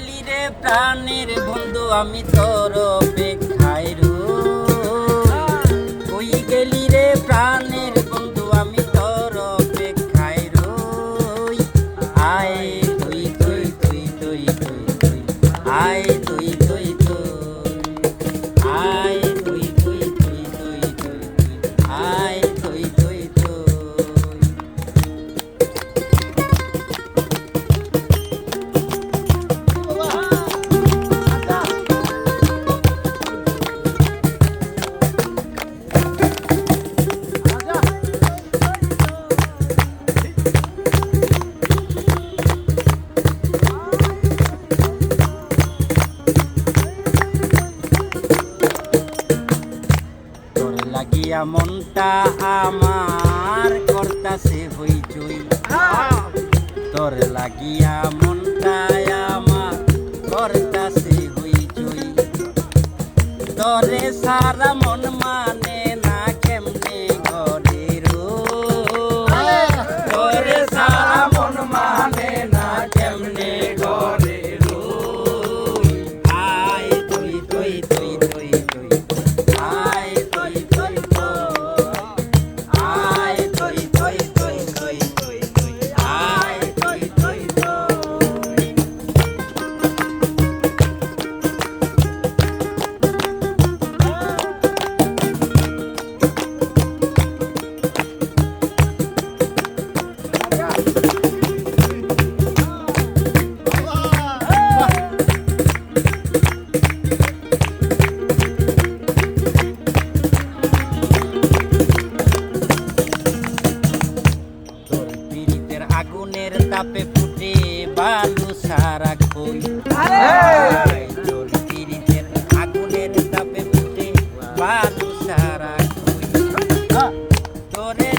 গেলি রে প্রাণের বন্ধু আমি তোর মনটা আমার করতাছে হইচই। তোর লাগিয়া মনটা আমার করতাছে হইচই। তোরে সারা মন মানে আগুনের তাপে ফুটে বালু সারা খই পীড়িতের আগুনের তাপে ফুটে তোরে